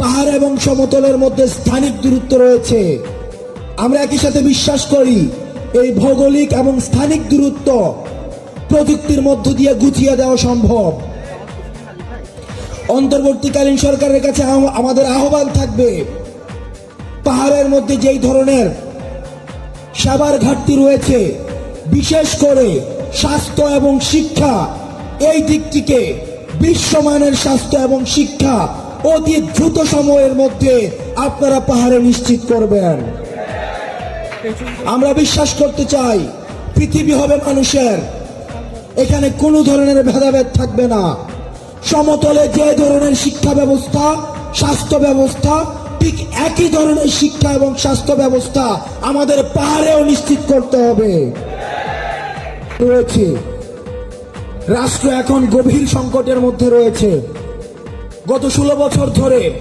পাহাড় এবং সমতলের মধ্যে স্থানিক দূরত্ব রয়েছে। আমরা একই সাথে বিশ্বাস করি, এই ভৌগোলিক এবং স্থানিক দূরত্ব প্রযুক্তির মধ্য দিয়ে গুছিয়ে দেওয়া সম্ভব। অন্তর্বর্তীকালীন সরকারের কাছে আমাদের আহ্বান থাকবে পাহাড়ের মধ্যে যেই ধরনের সেবার ঘাটতি রয়েছে, বিশেষ করে স্বাস্থ্য এবং শিক্ষা, এই দিকটিকে বিশ্বমানের স্বাস্থ্য এবং শিক্ষা অতি দ্রুত সময়ের মধ্যে আপনারা পাহাড়ে নিশ্চিত করবেন। আমরা বিশ্বাস করতে চাই, পৃথিবী হবে মানুষের। এখানে কোনো ধরনের ভেদাভেদ থাকবে না। সমতলে যে ধরনের শিক্ষা ব্যবস্থা, স্বাস্থ্য ব্যবস্থা ঠিক একই ধরনের শিক্ষা এবং স্বাস্থ্য ব্যবস্থা আমাদের পাহাড়েও নিশ্চিত করতে হবে। রয়েছে। রাষ্ট্র এখন গভীর সংকটের মধ্যে রয়েছে। গত ষোলো বছর ধরে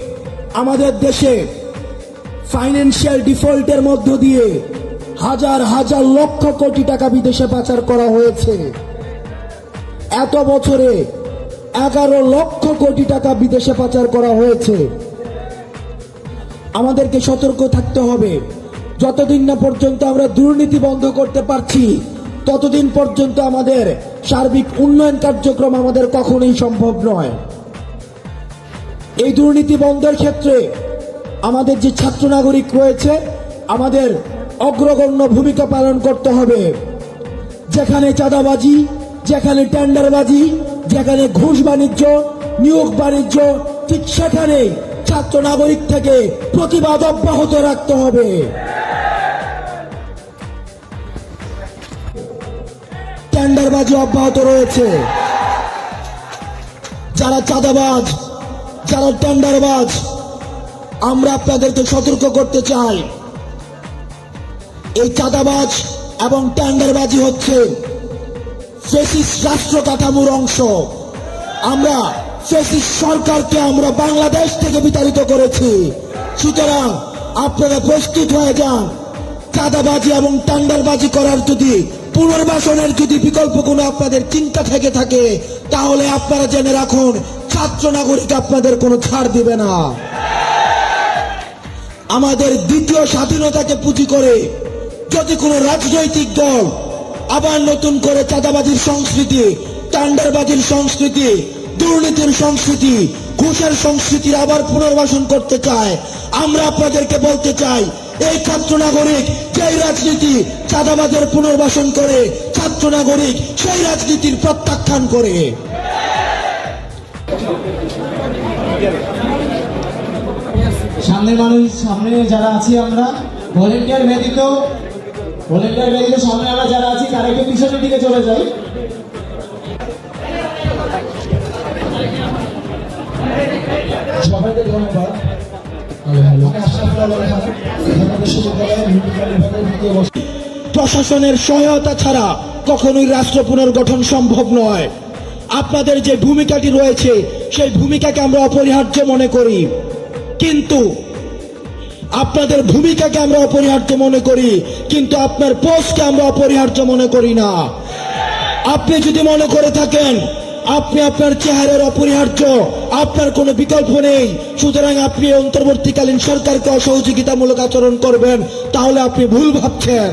আমাদের দেশে ফাইন্যান্সিয়াল ডিফল্টের মধ্য দিয়ে হাজার হাজার লক্ষ কোটি টাকা বিদেশে পাচার করা হয়েছে। এত বছরে এগারো লক্ষ কোটি টাকা বিদেশে পাচার করা হয়েছে। আমাদেরকে সতর্ক থাকতে হবে। যতদিন না পর্যন্ত আমরা দুর্নীতি বন্ধ করতে পারছি, ততদিন পর্যন্ত আমাদের সার্বিক উন্নয়ন কার্যক্রম আমাদের কখনোই সম্ভব নয়। এই দুর্নীতি বন্ধের ক্ষেত্রে আমাদের যে ছাত্র নাগরিক রয়েছে, আমাদের অগ্রগণ্য ভূমিকা পালন করতে হবে। যেখানে চাঁদাবাজি, যেখানে টেন্ডারবাজি, যেখানে ঘুষ বাণিজ্য, নিয়োগ বাণিজ্য, ঠিক সেখানেই ছাত্র নাগরিক থেকে প্রতিবাদ অব্যাহত রাখতে হবে। টেন্ডারবাজি অব্যাহত রয়েছে। যারা চাঁদাবাজ, যারা টেন্ডারবাজ, আমরা আপনাদেরকে সতর্ক করতে চাই। এই চাঁদাবাজ এবং টেন্ডারবাজি হচ্ছে ফেসিস রাষ্ট্র কাঠামোর অংশ। আমরা ফেসিস সরকারকে আমরা বাংলাদেশ থেকে বিতাড়িত করেছি। সুতরাং আপনারা প্রস্তুত হয়ে যান। চাঁদাবাজি এবং টান্ডারবাজি করার যদি পুনর্বাসনের যদি বিকল্প কোনো আপনাদের চিন্তা থেকে থাকে, তাহলে আপনারা জেনে রাখুন, ছাত্র নাগরিক আপনাদের কোনো ছাড় দিবে না। আমাদের দ্বিতীয় স্বাধীনতাকে পুঁজি করে যদি কোনো রাজনৈতিক দল আবার নতুন করে চাঁদাবাজির সংস্কৃতি, টান্ডারবাজির সংস্কৃতি দুর্নীতির সংস্কৃতি, ঘুষের সংস্কৃতির আবার পুনর্বাসন করতে চায়। আমরা আপনাদেরকে বলতে চাই, এই ছাত্র নাগরিক যেই রাজনীতি চাঁদাবাজের পুনর্বাসন করে, ছাত্র নাগরিক সেই রাজনীতির প্রত্যাখ্যান করে। সামনের মানুষ, সামনে যারা আছি আমরা, ভলেন্টিয়ার ব্যতীত ভলেন্টিয়ার ব্যতীত সামনে আমরা যারা আছি, তারা একটু পিছনের দিকে চলে যাই। বর্ষ প্রশাসনের সহায়তা ছাড়া কখনোই রাষ্ট্র পুনর্গঠন সম্ভব নয়। আপনাদের যে ভূমিকাটি রয়েছে, সেই ভূমিকাকে আমরা অপরিহার্য মনে করি। কিন্তু আপনাদের ভূমিকাকে আমরা অপরিহার্য মনে করি, কিন্তু আপনার পোস্টকে আমরা অপরিহার্য মনে করি না। আপনি যদি মনে করে থাকেন আপনি আপনার চেহারার অপরিহার্য, আপনার কোনো বিকল্প নেই। সুতরাং আপনি অন্তর্বর্তীকালীন সরকারকে অসহযোগিতামূলক আচরণ করবেন, তাহলে আপনি ভুল ভাবছেন।